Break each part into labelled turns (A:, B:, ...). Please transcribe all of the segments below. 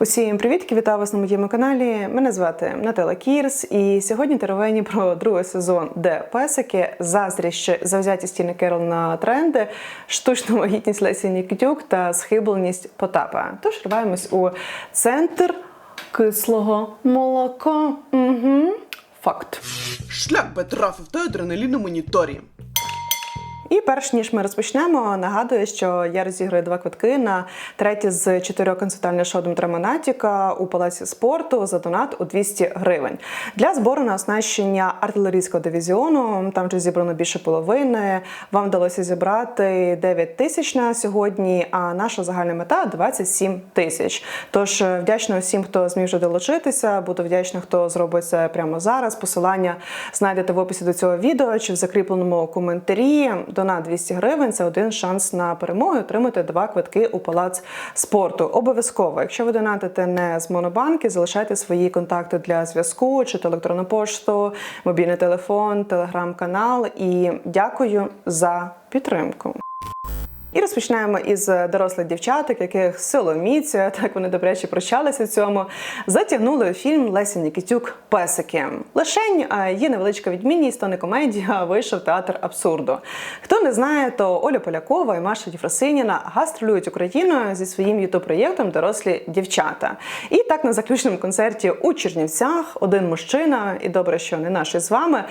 A: Усім привітки, вітаю вас на моєму каналі. Мене звати Наталя Кірс, і сьогодні теревені про другий сезон, де песики, заздрість, завзятість Тіни Керол на тренди, штучну вагітність Лесі Нікітюк та схибленість Потапа. Тож рваємось у центр кислого молока. Угу. Факт.
B: Шлях Петра та адреналін на моніторі.
A: І перш ніж ми розпочнемо, нагадую, що я розіграю два квитки на третє з чотирьох консультальне шоу Дмитра Монатіка у палаці спорту за донат у 200 гривень. Для збору на оснащення артилерійського дивізіону там вже зібрано більше половини. Вам вдалося зібрати 9 тисяч на сьогодні, а наша загальна мета 27 тисяч. Тож е, вдячна усім, хто зміг вже долучитися. Буду вдячна, хто зробить це прямо зараз. Посилання знайдете в описі до цього відео чи в закріпленому коментарі. Донат 200 гривень це один шанс на перемогу. Отримати два квитки у палац спорту. Обов'язково, якщо ви донатите не з монобанки, залишайте свої контакти для зв'язку, чи то електронну пошту, мобільний телефон, телеграм-канал. І дякую за підтримку. І розпочинаємо із дорослих дівчаток, яких силоміця, так вони добряче прощалися в цьому. Затягнули фільм Лесі Нікітюк Песики. Лишень є невеличка відмінність, то не комедія, вийшов театр абсурду. Хто не знає, то Оля Полякова і Маша Єфросиніна гастролюють Україною зі своїм ютуб-проєктом Дорослі дівчата. І так на заключному концерті у Чернівцях один мужчина, і добре, що не наш із вами.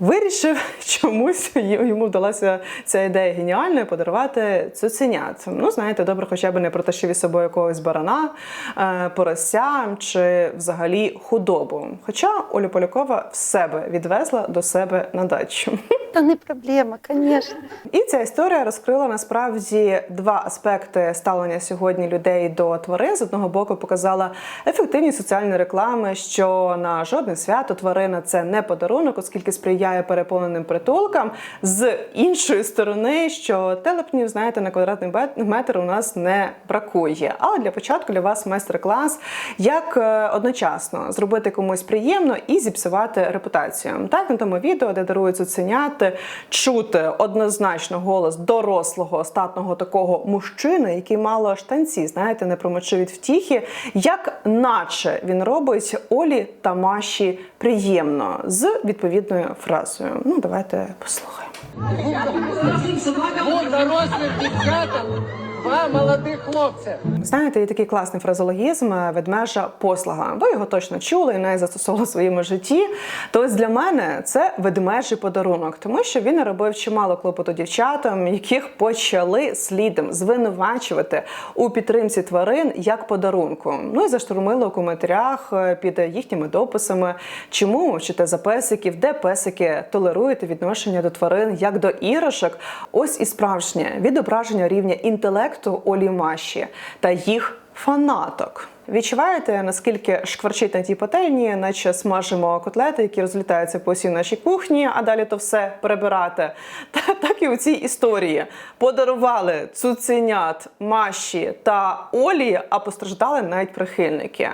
A: Вирішив чомусь йому вдалася ця ідея геніальною подарувати цуценят. Ну, знаєте, добре, хоча б не протащив із собою якогось барана, е, порося чи взагалі худобу. Хоча Оля Полякова в себе відвезла до себе на дачу.
C: Та не проблема, звісно.
A: І ця історія розкрила насправді два аспекти ставлення сьогодні людей до тварин. З одного боку, показала ефективні соціальні реклами, що на жодне свято тварина це не подарунок, оскільки сприяє переповненим притулкам. З іншої сторони, що телепнів, знаєте, на квадратний метр у нас не бракує. Але для початку для вас майстер-клас, як е, одночасно зробити комусь приємно і зіпсувати репутацію. Так на тому відео, де дарують цуценят, чути однозначно голос дорослого статного такого мужчини, який мало штанці, знаєте, не промочив від втіхи, як наче він робить Олі та Маші приємно з відповідною фразою. Ну, давайте послухаємо.
D: Двом дорослим два молодих хлопця.
A: Знаєте, є такий класний фразологізм е, ведмежа послуга. Ви його точно чули і навіть застосовували в своєму житті. То ось для мене це ведмежий подарунок, тому що він наробив чимало клопоту дівчатам, яких почали слідом звинувачувати у підтримці тварин як подарунку. Ну і заштурмили у коментарях е, під їхніми дописами, чому мовчите за песиків, де песики толеруєте відношення до тварин як до іграшок. Ось і справжнє відображення рівня інтелекту Олі Маші та їх фанаток. Відчуваєте, наскільки шкварчить на тій пательні, наче смажимо котлети, які розлітаються по всій нашій кухні, а далі то все перебирати. Та так і у цій історії подарували цуценят Маші та Олі, а постраждали навіть прихильники.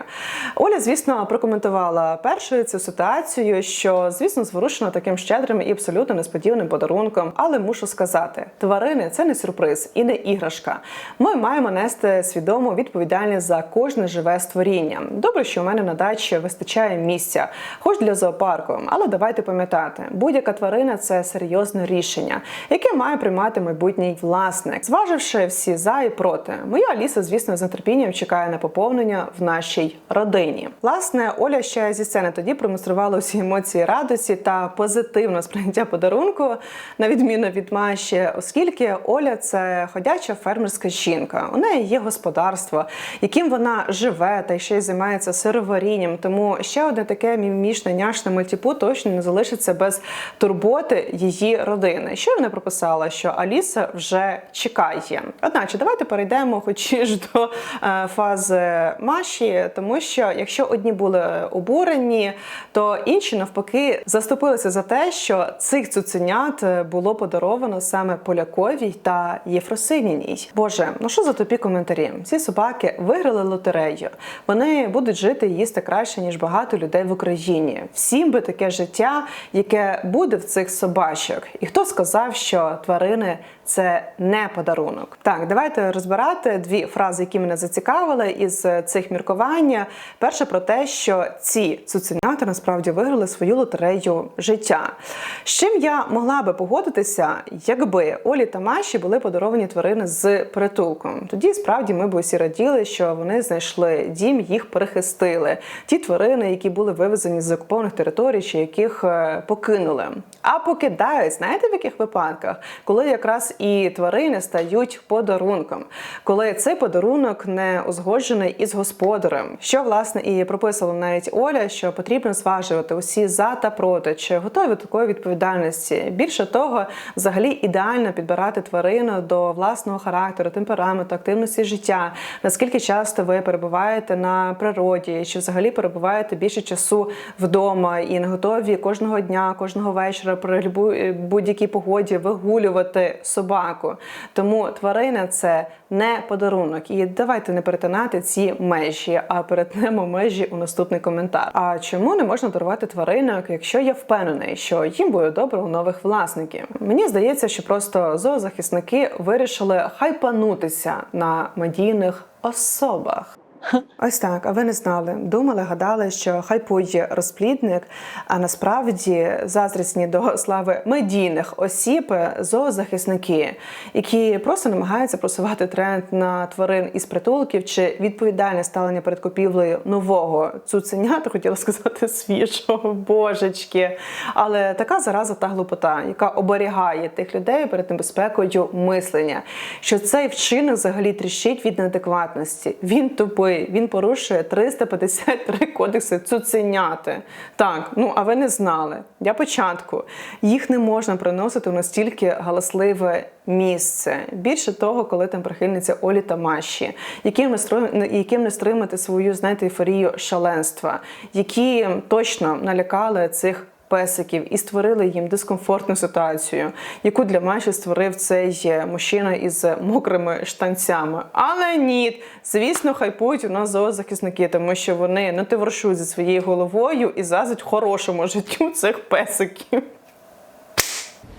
A: Оля, звісно, прокоментувала першою цю ситуацію, що звісно зворушена таким щедрим і абсолютно несподіваним подарунком. Але мушу сказати, тварини це не сюрприз і не іграшка. Ми маємо нести свідому відповідальність за кожне живе створіння. Добре, що у мене на дачі вистачає місця, хоч для зоопарку. Але давайте пам'ятати, будь-яка тварина це серйозне рішення, яке має приймати майбутній власник, зваживши всі за і проти. Моя Аліса, звісно, з нетерпінням чекає на поповнення в нашій родині. Власне, Оля ще зі сцени тоді продемонструвала усі емоції радості та позитивне сприйняття подарунку, на відміну від Маші, оскільки Оля це ходяча фермерська жінка. У неї є господарство, яким вона живе та ще й займається сироварінням. Тому ще одне таке мімішне няшне мультипу точно не залишиться без турботи її родини. Що вона прописала? Що Аліса вже чекає. Одначе, давайте перейдемо, хоч і ж до е, фази Маші, тому що якщо одні були обурені, то інші навпаки заступилися за те, що цих цуценят е, було подаровано саме Поляковій та Єфросиніній. Боже, ну що за тупі коментарі? Ці собаки виграли лотерею. Лотерею. Вони будуть жити і їсти краще ніж багато людей в Україні. Всім би таке життя, яке буде в цих собачок. І хто сказав, що тварини це не подарунок? Так, давайте розбирати дві фрази, які мене зацікавили із цих міркувань. Перше про те, що ці цуценята насправді виграли свою лотерею життя. З чим я могла би погодитися, якби Олі та Маші були подаровані тварини з притулком. Тоді справді ми б усі раділи, що вони знайшли дім, їх перехистили. Ті тварини, які були вивезені з окупованих територій, чи яких е, покинули. А покидають, знаєте, в яких випадках, коли якраз і тварини стають подарунком, коли цей подарунок не узгоджений із господарем, що власне і прописала навіть Оля, що потрібно зважувати усі за та проти, чи готові до такої відповідальності. Більше того, взагалі ідеально підбирати тварину до власного характеру, темпераменту, активності життя. Наскільки часто ви перебуваєте на природі, чи взагалі перебуваєте більше часу вдома і не готові кожного дня, кожного вечора при будь-якій погоді вигулювати собаку. Тому тварина це не подарунок. І давайте не перетинати ці межі, а перетнемо межі у наступний коментар. А чому не можна дарувати тваринок, якщо я впевнений, що їм буде добре у нових власників? Мені здається, що просто зоозахисники вирішили хайпанутися на медійних особах. Ось так, а ви не знали. Думали, гадали, що хайпує розплідник, а насправді заздрісні до слави медійних осіб зоозахисники, які просто намагаються просувати тренд на тварин із притулків чи відповідальне ставлення перед купівлею нового цуценята, хотіла сказати свіжого божечки. Але така зараза та глупота, яка оберігає тих людей перед небезпекою мислення, що цей вчинок взагалі тріщить від неадекватності. Він тупий, він порушує 353 кодекси цуценяти. Так, ну а ви не знали. Для початку їх не можна приносити в настільки галасливе місце. Більше того, коли там прихильниця Олі та Маші, яким не стро- яким не стримати свою знаєте, ейфорію шаленства, які точно налякали цих песиків і створили їм дискомфортну ситуацію, яку для Маші створив цей е, мужчина із мокрими штанцями. Але ні, звісно, хайпують у нас зоозахисники, тому що вони не товаришують зі своєю головою і зазить хорошому життю цих песиків.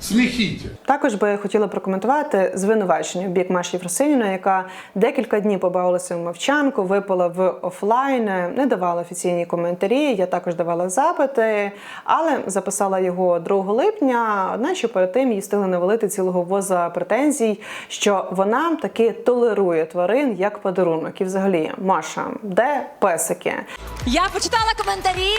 E: Смехите.
A: Також би я хотіла прокоментувати звинувачення в бік Маші Фросиніної, яка декілька днів побавилася в мовчанку, випала в офлайн, не давала офіційні коментарі. Я також давала запити, але записала його 2 липня. Одначе перед тим їй стили навалити цілого воза претензій, що вона таки толерує тварин як подарунок. І взагалі, Маша, де песики?
F: Я почитала коментарі.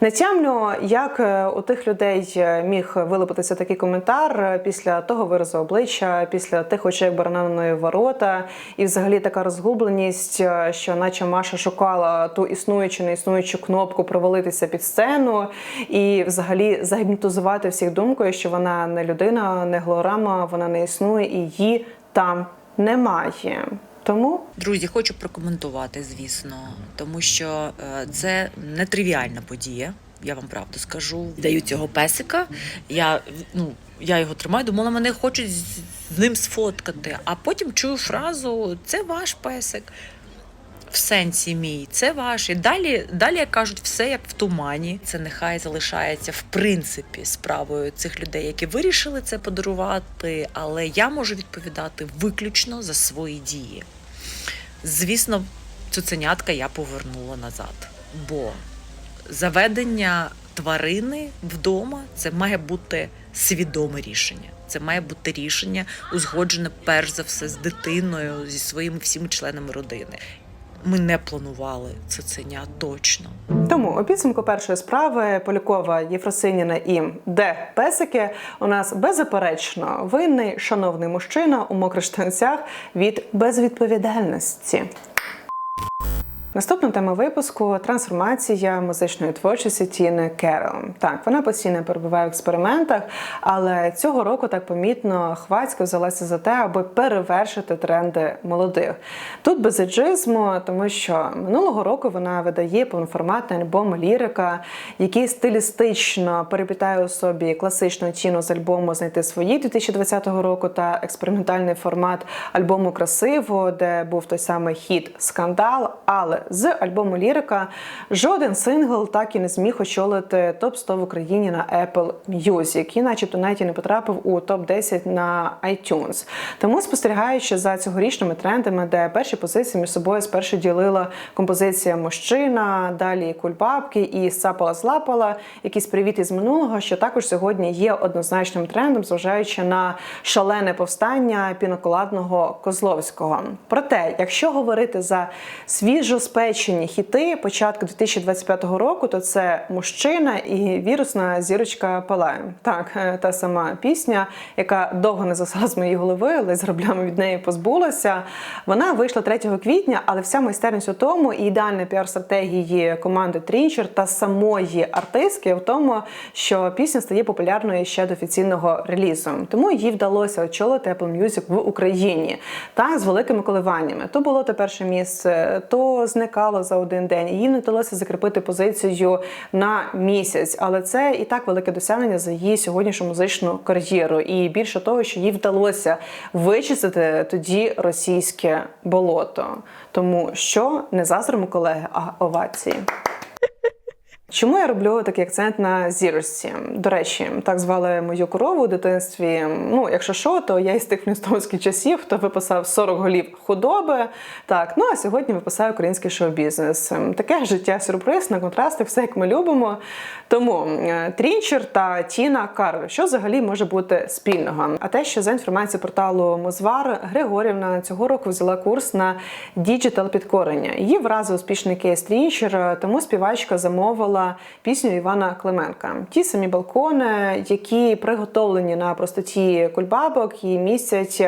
A: Не тямлю, як е, у тих людей е, міг вилупитися такий коментар е, після того виразу обличчя, після тих очей барананої ворота, і взагалі така розгубленість, е, що наче Маша шукала ту існуючу, не існуючу кнопку провалитися під сцену і взагалі загіпнотизувати всіх думкою, що вона не людина, не глорама, вона не існує, і її там немає. Тому
G: Друзі, хочу прокоментувати, звісно, тому що е, це нетривіальна подія. Я вам правду скажу. Даю цього песика. Я ну я його тримаю, думала, мене хочуть з ним сфоткати. А потім чую фразу: це ваш песик. В сенсі мій, це ваш. І далі, далі як кажуть, все як в тумані. Це нехай залишається в принципі справою цих людей, які вирішили це подарувати. Але я можу відповідати виключно за свої дії. Звісно, цуценятка я повернула назад, бо заведення тварини вдома це має бути свідоме рішення. Це має бути рішення узгоджене перш за все з дитиною, зі своїми всіми членами родини. Ми не планували цуценя точно.
A: Тому у підсумку першої справи Полякова, Єфросиніна і де песики у нас беззаперечно винний шановний мужчина у мокрих штанцях від безвідповідальності. Наступна тема випуску трансформація музичної творчості Тіни Керол. Так, вона постійно перебуває в експериментах, але цього року так помітно хвацько взялася за те, аби перевершити тренди молодих. Тут без еджизму, тому що минулого року вона видає повноформатний альбом Лірика, який стилістично перепітає у собі класичну тіну з альбому Знайти свої 2020 року та експериментальний формат альбому Красиво, де був той самий хіт Скандал. Але З альбому Лірика жоден сингл так і не зміг очолити топ 100 в Україні на Apple Music, який, начебто, навіть і не потрапив у топ 10 на iTunes. Тому спостерігаючи за цьогорічними трендами, де перші позиції між собою спершу ділила композиція Мужчина, далі Кульбабки і Сапала злапала, якийсь привіт із минулого, що також сьогодні є однозначним трендом, зважаючи на шалене повстання піноколадного Козловського. Проте, якщо говорити за свіжоспечені хіти початку 2025 року, то це мужчина і вірусна зірочка палає. Так, е, та сама пісня, яка довго не засала з моєї голови, але з граблями від неї позбулася. Вона вийшла 3 квітня, але вся майстерність у тому і ідеальна піар-стратегії команди Трінчер та самої артистки в тому, що пісня стає популярною ще до офіційного релізу. Тому їй вдалося очолити Apple Music в Україні та з великими коливаннями. То було те перше місце, то зникало за один день. Їй не вдалося закріпити позицію на місяць, але це і так велике досягнення за її сьогоднішню музичну кар'єру. І більше того, що їй вдалося вичистити тоді російське болото. Тому що не заздримо колеги, а овації. Чому я роблю такий акцент на зірості? До речі, так звали мою корову у дитинстві. Ну, якщо що, то я із тих флінстонських часів, хто виписав 40 голів худоби. Так, ну а сьогодні виписаю український шоу-бізнес. Таке життя сюрприз на контрасти, все як ми любимо. Тому е, Трінчер та Тіна Кароль, що взагалі може бути спільного? А те, що за інформацією порталу Мозвар, Григорівна цього року взяла курс на діджитал підкорення. Її вразив успішний кейс Трінчер, тому співачка замовила пісню Івана Клименка. Ті самі балкони, які приготовлені на простоті кульбабок і містять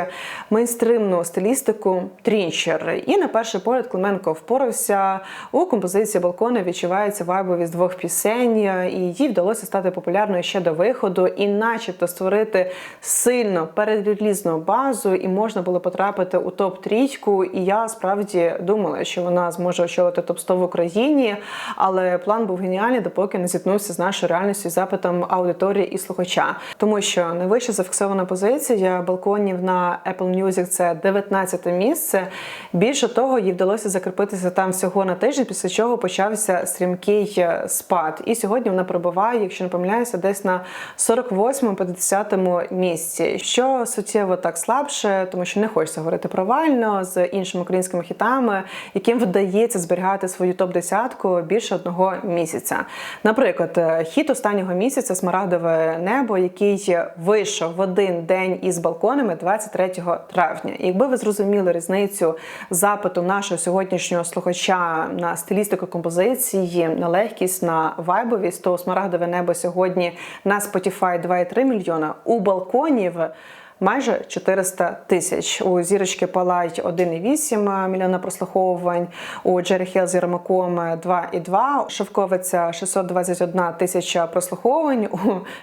A: мейнстримну стилістику Трінчер. І на перший погляд Клименко впорався у композиції балкони. Відчувається з двох пісень, і їй вдалося стати популярною ще до виходу, і, начебто, створити сильно передрелізну базу, і можна було потрапити у топ трійку. І я справді думала, що вона зможе очолити топ 100 в Україні, але план був геніальний, допоки не зіткнувся з нашою реальністю і запитом аудиторії і слухача. Тому що найвища зафіксована позиція балконів на Apple Music – це 19 місце. Більше того, їй вдалося закріпитися там всього на тиждень, після чого почався стрімкий е, спад. І сьогодні вона перебуває, якщо не помиляюся, десь на 48-50 місці, що суттєво так слабше, тому що не хочеться говорити провально з іншими українськими хітами, яким вдається зберігати свою топ-десятку більше одного місяця. Наприклад, е, хіт останнього місяця Смарагдове небо, який вийшов в один день із балконами 23 травня. І якби ви зрозуміли різницю запиту нашого сьогоднішнього слухача на стилістику композиції, на легкість, на вайбовість, то Смарагдове небо сьогодні на Spotify 2,3 мільйона у балконів. Майже 400 тисяч. У зірочки Палай 1,8 мільйона прослуховувань, у Джері Хіл з Єрмаком 2,2, Шовковиця 621 тисяча прослуховувань, у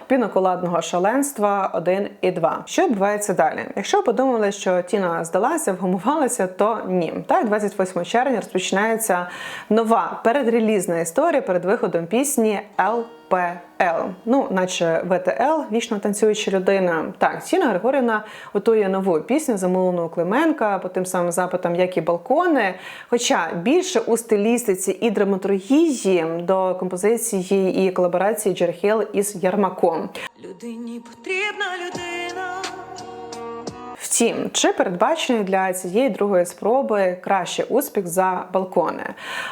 A: піноколадного шаленства 1,2. Що відбувається далі? Якщо подумали, що Тіна здалася, вгамувалася, то ні. Так, 28 червня розпочинається нова передрелізна історія перед виходом пісні «Л». ПЛ, ну, наче ВТЛ, вічно танцююча людина. Так, Тіна Григорівна готує нову пісню замовлену Клименка по тим самим запитам, як і балкони. Хоча більше у стилістиці і драматургії до композиції і колаборації Джерхіл із Ярмаком.
F: Людині потрібна людина.
A: Втім, чи передбачений для цієї другої спроби краще успіх за балкони?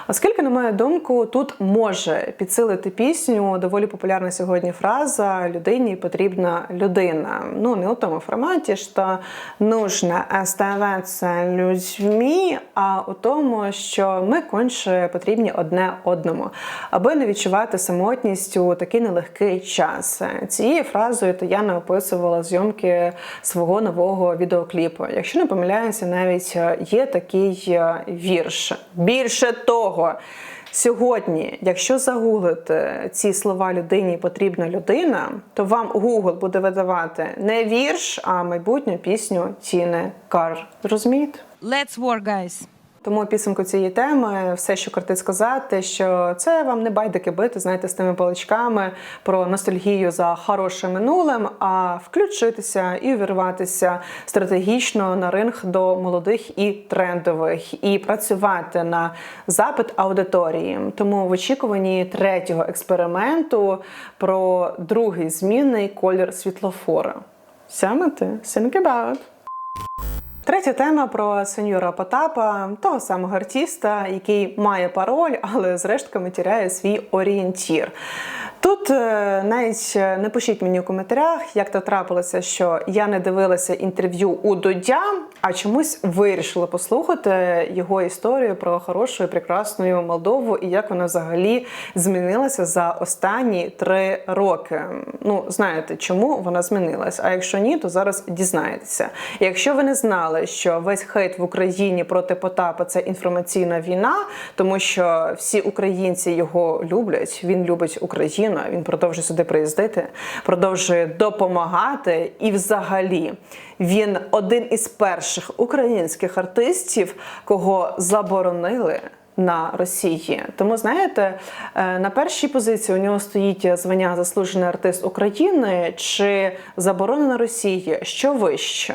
A: Оскільки, на мою думку, тут може підсилити пісню доволі популярна сьогодні фраза людині потрібна людина. Ну не у тому форматі, що нужно оставатися людьми, а у тому, що ми конче потрібні одне одному, аби не відчувати самотність у такий нелегкий час. Цією фразою Таяна описувала зйомки свого нового відеокліпу. Якщо не помиляюся, навіть е, є такий е, вірш. Більше того. Сьогодні, якщо загуглити ці слова людині потрібна людина, то вам Google буде видавати не вірш, а майбутню пісню Тіни Кар. Розумієте?
F: Let's work, guys.
A: Тому підсумку цієї теми все, що кортить сказати, що це вам не байдики бити, знаєте, з тими паличками про ностальгію за хорошим минулим, а включитися і увірватися стратегічно на ринг до молодих і трендових, і працювати на запит аудиторії. Тому в очікуванні третього експерименту про другий змінний колір світлофора. Саме ти about. Третя тема про сеньора Потапа, того самого артиста, який має пароль, але зрештою тіряє свій орієнтір. Тут е, навіть е, не пишіть мені у коментарях, як то трапилося, що я не дивилася інтерв'ю у Дудя, а чомусь вирішила послухати його історію про хорошу і прекрасну Молдову і як вона взагалі змінилася за останні три роки. Ну, знаєте, чому вона змінилась? А якщо ні, то зараз дізнаєтеся. Якщо ви не знали, що весь хейт в Україні проти Потапа це інформаційна війна, тому що всі українці його люблять, він любить Україну, він продовжує сюди приїздити, продовжує допомагати. І взагалі він один із перших українських артистів, кого заборонили. На Росії, тому знаєте, е, на першій позиції у нього стоїть звання заслужений артист України чи заборонена Росії. Що вище?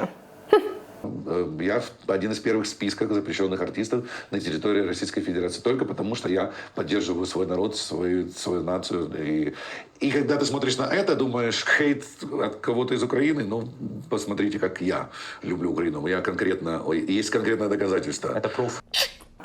E: Э, Я в- один из первых списков запрещенных артистов на территории Российской Федерации только потому, что я поддерживаю свой народ, свою, свою нацию. И, и когда ты смотришь на это, думаешь, хейт от кого-то из Украины, ну, посмотрите, как я люблю Украину. Я конкретно, ой, есть конкретное доказательство. Это пруф.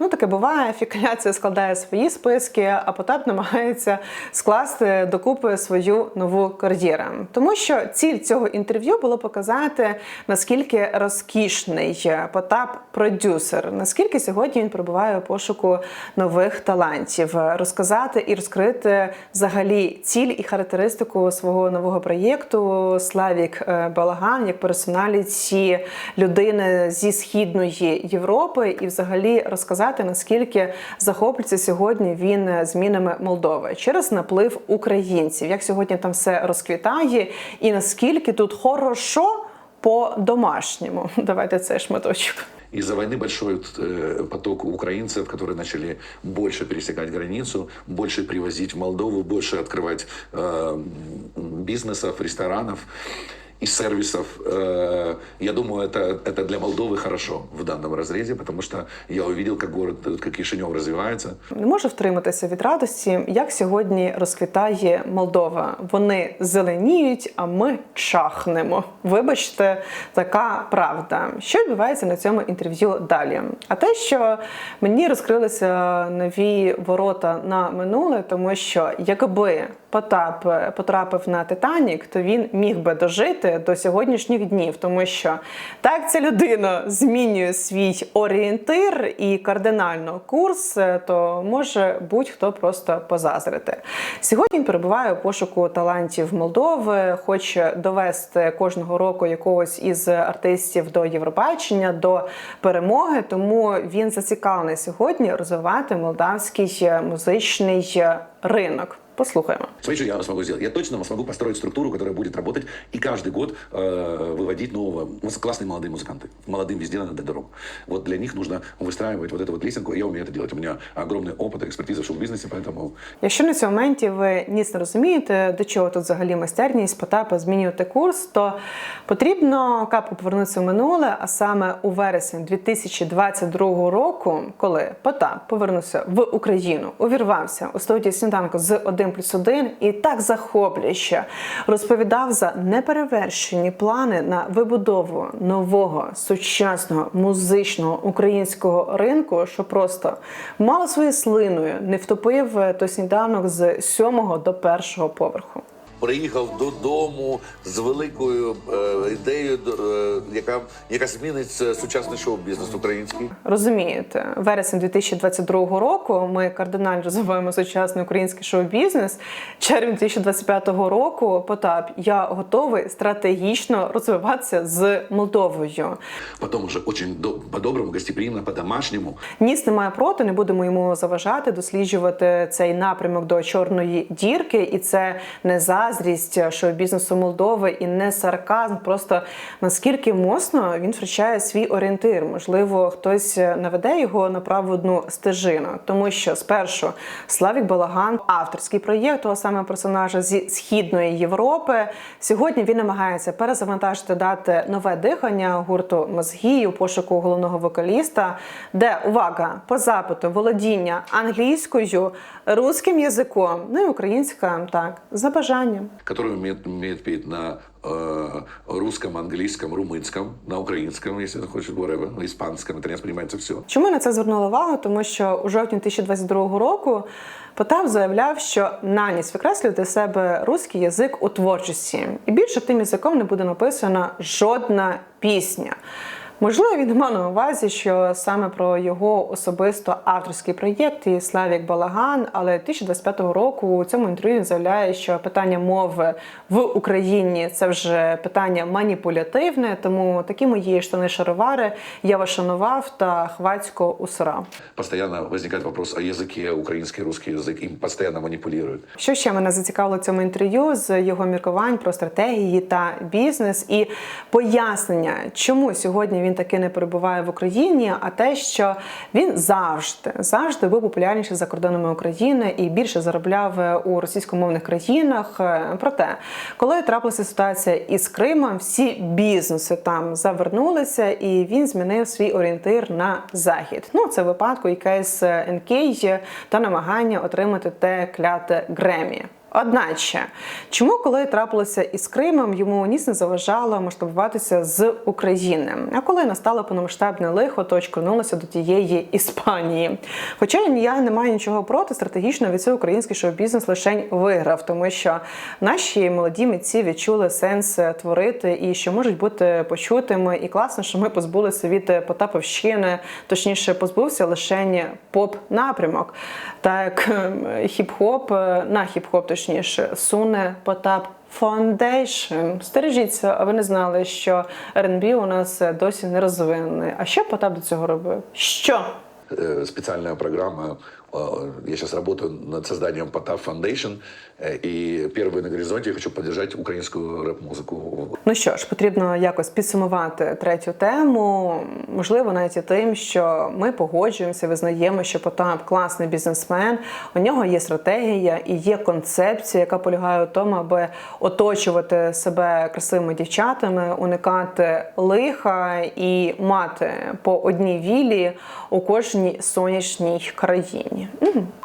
A: Ну, таке буває. Фікаляція складає свої списки, а Потап намагається скласти докупи свою нову кар'єру. Тому що ціль цього інтерв'ю було показати, наскільки розкішний Потап продюсер, наскільки сьогодні він перебуває у пошуку нових талантів, розказати і розкрити взагалі ціль і характеристику свого нового проєкту Славік е, Балаган як персоналіті людини зі східної Європи, і взагалі розказати наскільки захоплюється сьогодні він змінами Молдови через наплив українців, як сьогодні там все розквітає, і наскільки тут хорошо по-домашньому. Давайте цей шматочок.
E: Из-за войны большой э, поток украинцев, которые начали больше пересекать границу, больше привозить в Молдову, больше открывать э, бизнесов, ресторанов и сервисов. Э, я думаю, это, это для Молдовы хорошо в данном разрезе, потому что я увидел, как город, э, как Кишинев развивается.
A: Не можу втриматися від радості, як сьогодні розквітає Молдова. Вони зеленіють, а ми чахнемо. Вибачте, така правда. Що відбувається на цьому інтерв'ю далі? А те, що мені розкрилися нові ворота на минуле, тому що якби Потап потрапив на Титанік, то він міг би дожити до сьогоднішніх днів, тому що так ця людина змінює свій орієнтир і кардинально курс, то може будь-хто просто позазрити. Сьогодні він перебуває у пошуку талантів Молдови, хоче довести кожного року якогось із артистів до Євробачення, до перемоги. Тому він зацікавлений сьогодні розвивати молдавський музичний ринок. Послухаємо.
E: Смотри, что я смогу сделать. Я точно смогу построить структуру, которая будет работать и каждый год э, выводить нового. У нас классные молодые музыканты. Молодым везде надо дать дорогу. Вот для них нужно выстраивать вот эту вот лесенку. и Я умею это делать. У меня огромный опыт и экспертиза в шоу-бизнесе, поэтому
A: Якщо на цьому моменті ви ніц не розумієте, до чого тут взагалі майстерність Потапа змінювати курс, то потрібно капу повернутися в минуле, а саме у вересні 2022 року, коли Потап повернувся в Україну, увірвався у студії сніданку з 1 плюс 1 і так захоплююче розповідав за неперевершені плани на вибудову нового сучасного музичного українського ринку, що просто мало своєю слиною не втопив е, той сніданок з 7 до першого поверху.
H: Приїхав додому з великою е, ідеєю, е, яка, яка змінить сучасний шоу-бізнес український.
A: Розумієте, вересень 2022 року ми кардинально розвиваємо сучасний український шоу-бізнес. Червень 2025 року, Потап, я готовий стратегічно розвиватися з Молдовою.
E: потом уже очень до- по-доброму, гостеприимно, по-домашнему.
A: Ніс немає проти, не будемо йому заважати досліджувати цей напрямок до чорної дірки, і це не заздрість, заздрість шоу-бізнесу Молдови і не сарказм. Просто наскільки моцно він втрачає свій орієнтир. Можливо, хтось наведе його на праведну стежину, тому що спершу Славік Балаган, авторський проєкт того саме персонажа зі східної Європи. Сьогодні він намагається перезавантажити, дати нове дихання гурту мозгі у пошуку головного вокаліста, де увага по запиту володіння англійською, русським язиком, ну і українська так за бажанням.
E: который умеет, умеет петь на э, русском, английском, румынском, на украинском, если он хочет, whatever, на испанском, это не воспринимается все.
A: Чому я на це звернула увагу? Тому що у жовтні 2022 року Потап заявляв, що наніс викреслює для себе русський язик у творчості, і більше тим язиком не буде написана жодна пісня. Можливо, він мав на увазі, що саме про його особисто авторський проєкт і Славік Балаган, але 2025 року у цьому інтерв'ю він заявляє, що питання мови в Україні це вже питання маніпулятивне, тому такі мої штани шаровари я вас шанував та хвацько усрав.
E: Постоянно возникает вопрос о языке, украинский, русский язык, им постоянно манипулируют.
A: Що ще мене зацікавило в цьому інтерв'ю з його міркувань про стратегії та бізнес і пояснення, чому сьогодні він таки не перебуває в Україні, а те, що він завжди завжди був популярніший за кордонами України і більше заробляв у російськомовних країнах. Проте, коли трапилася ситуація із Кримом, всі бізнеси там завернулися, і він змінив свій орієнтир на захід. Ну це в випадку якесь НК та намагання отримати те кляте Гремі. Одначе, чому, коли трапилося із Кримом, йому ніс не заважало масштабуватися з України. А коли настало повномасштабне лихо, то очкорнулося до тієї Іспанії. Хоча я не маю нічого проти, стратегічно від цього український шоу-бізнес лише виграв, тому що наші молоді митці відчули сенс творити і що можуть бути почутими. І класно, що ми позбулися від Потаповщини, точніше, позбувся лише поп-напрямок. Так, ем, хіп-хоп на хіп-хоп, точніше, суне Потап. Foundation. Стережіться, а ви не знали, що РНБ у нас досі не розвинений. А що Потап до цього робив? Що?
E: Спеціальна Специальная программа, э, я сейчас работаю над созданием Потап Foundation, э, и первый на горизонте я хочу поддержать украинскую рэп-музыку.
A: Ну що ж, потрібно якось підсумувати третю тему. Можливо, навіть і тим, що ми погоджуємося, визнаємо, що Потап класний бізнесмен. У нього є стратегія і є концепція, яка полягає у тому, аби оточувати себе красивими дівчатами, уникати лиха і мати по одній вілі у кожній сонячній країні. 嗯。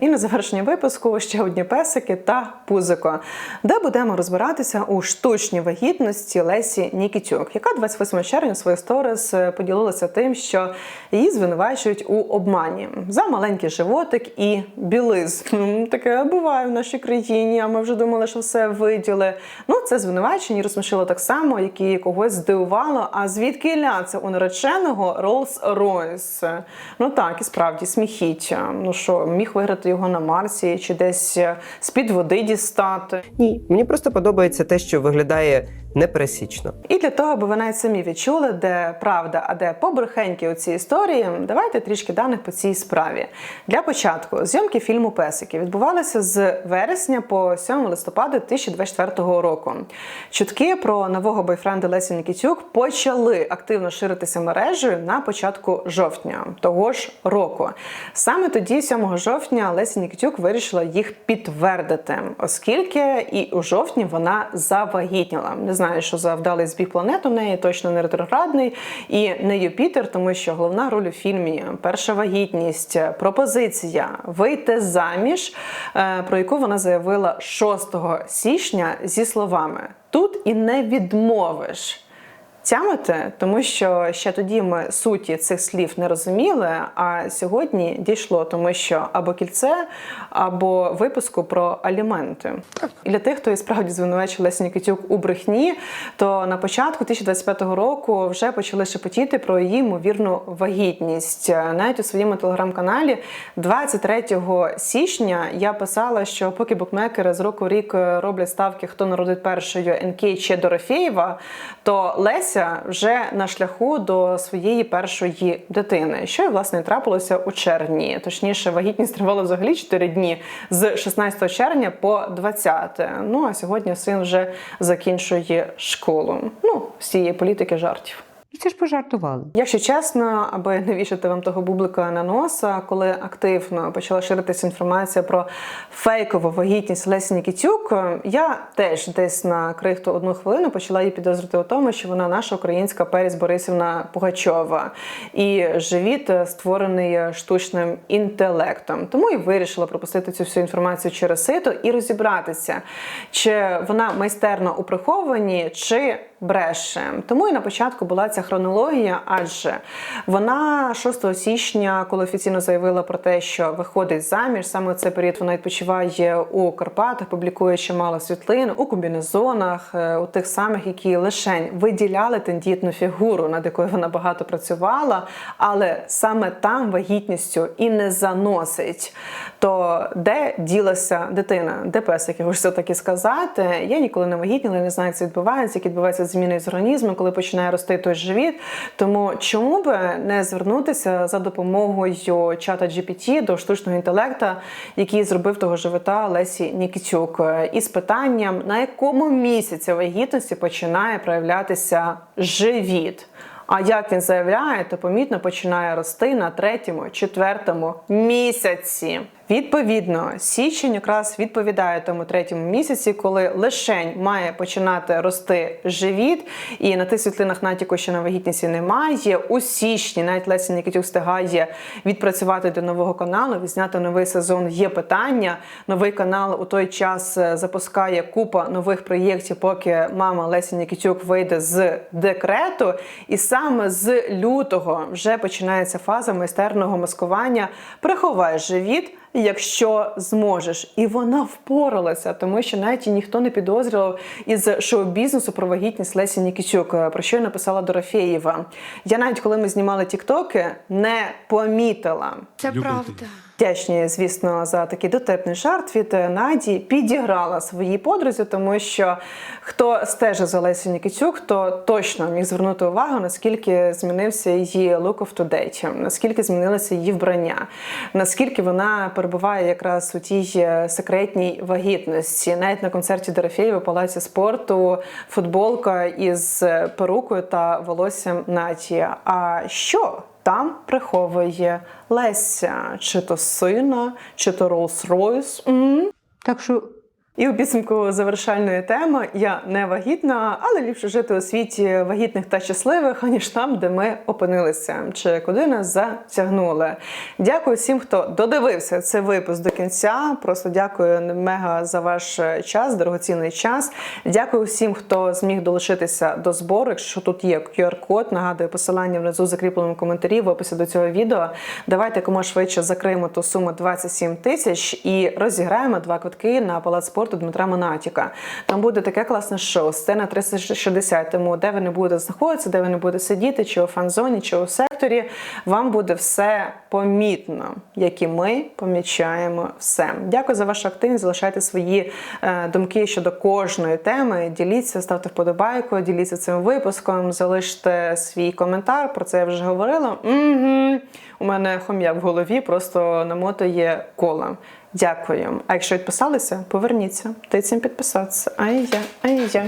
A: І на завершення випуску ще одні песики та пузико, де будемо розбиратися у штучній вагітності Лесі Нікітюк, яка 28 червня в своїх сторіс поділилася тим, що її звинувачують у обмані за маленький животик і білизм. М, Таке буває в нашій країні. А ми вже думали, що все виділи. Ну це звинувачення розсмішило так само, як і когось здивувало. А звідки ля це у нареченого Rolls-Royce? Ну так, і справді сміхіття. Ну що, міг виграти його на Марсі чи десь з-під води дістати.
I: Ні, мені просто подобається те, що виглядає непересічно.
A: І для того, аби ви навіть самі відчули, де правда, а де побрехеньки у цій історії, давайте трішки даних по цій справі. Для початку зйомки фільму Песики відбувалися з вересня по 7 листопада 2024 року. Чутки про нового бойфренда Лесі Нікітюк почали активно ширитися мережею на початку жовтня того ж року. Саме тоді, 7 жовтня, Лесі Нікітюк вирішила їх підтвердити, оскільки і у жовтні вона завагітніла. Не знаю, що за вдалий збіг планет у неї, точно не ретроградний і не Юпітер, тому що головна роль у фільмі перша вагітність, пропозиція вийти заміж, е, про яку вона заявила 6 січня зі словами: тут і не відмовиш. Тямите, тому що ще тоді ми суті цих слів не розуміли. А сьогодні дійшло, тому що або кільце, або випуску про аліменти. І для тих, хто і справді звинувачив Лесі Нікітюк у брехні, то на початку 2025 року вже почали шепотіти про її ймовірну вагітність. Навіть у своєму телеграм-каналі 23 січня я писала, що поки букмекери з року рік роблять ставки, хто народить першою НК чи Дорофєєва, то Леся Леся вже на шляху до своєї першої дитини, що і власне трапилося у червні. Точніше, вагітність тривала взагалі 4 дні з 16 червня по 20. Ну а сьогодні син вже закінчує школу. Ну, з цієї політики жартів.
J: Це ж пожартували.
A: Якщо чесно, аби не вішати вам того бублика на носа, коли активно почала ширитися інформація про фейкову вагітність Лесі Нікітюк, я теж десь на крихту одну хвилину почала її підозрювати у тому, що вона наша українська Періс Борисівна Пугачова, і живіт е, створений штучним інтелектом. Тому і вирішила пропустити цю всю інформацію через сито і розібратися, чи вона майстерна у прихованні, чи бреше. Тому і на початку була ця хронологія, адже вона 6 січня, коли офіційно заявила про те, що виходить заміж, саме в цей період вона відпочиває у Карпатах, публікує чимало світлин у комбінезонах, е, у тих самих, які лишень виділяли тендітну фігуру, над якою вона багато працювала, але саме там вагітністю і не заносить. То де ділася дитина? Де песик, я хочу все таки сказати. Я ніколи не вагітніла, не знаю, як це відбувається, як відбуваються зміни з організму, коли починає рости той живіт. Тому чому би не звернутися за допомогою чата GPT до штучного інтелекта, який зробив того живота Лесі Нікітюк, із питанням, на якому місяці вагітності починає проявлятися живіт. А як він заявляє, то помітно починає рости на третьому, четвертому місяці. Відповідно, січень якраз відповідає тому третьому місяці, коли лишень має починати рости живіт, і на тих світлинах натяку, що на вагітності немає. У січні навіть Леся Нікітюк встигає відпрацювати до нового каналу, відзняти новий сезон. Є питання. Новий канал у той час е, запускає купа нових проєктів, поки мама Лесі Нікітюк вийде з декрету. І саме з лютого вже починається фаза майстерного маскування. Приховай живіт якщо зможеш. І вона впоралася, тому що навіть ніхто не підозрював із шоу-бізнесу про вагітність Лесі Нікітюк, про що я написала Дорофєєва. Я навіть коли ми знімали тіктоки, не помітила.
C: Це правда.
A: Вдячні, звісно, за такий дотепний жарт від Наді підіграла своїй подрузі, тому що хто стежить за Лесю Нікітюк, то точно міг звернути увагу, наскільки змінився її look of today, наскільки змінилося її вбрання, наскільки вона перебуває якраз у тій е, секретній вагітності. Навіть на концерті Дорофєєва в палаці спорту футболка із перукою та волоссям Наді. А що? Там приховує Леся, чи то сина, чи то. М.
J: Так що
A: І у підсумку завершальної теми я не вагітна, але ліпше жити у світі вагітних та щасливих, аніж там, де ми опинилися, чи куди нас затягнули. Дякую всім, хто додивився цей випуск до кінця. Просто дякую мега за ваш час, дорогоцінний час. Дякую всім, хто зміг долучитися до збору. Якщо тут є QR-код, нагадую посилання внизу закріпленому коментарі в описі до цього відео. Давайте якомога швидше закриємо ту суму 27 тисяч і розіграємо два квитки на палац спорту Дмитра Монатіка. Там буде таке класне шоу, сцена 360, тому де ви не будете знаходитися, де ви не будете сидіти, чи у фан-зоні, чи у секторі, вам буде все помітно, як і ми помічаємо все. Дякую за вашу активність. Залишайте свої е, думки щодо кожної теми. Діліться, ставте вподобайку, діліться цим випуском, залиште свій коментар. Про це я вже говорила. Угу. У мене хом'як в голові просто намотує кола. Дякую. А якщо відписалися, поверніться. Тицім підписатися. Ай-я, ай-я.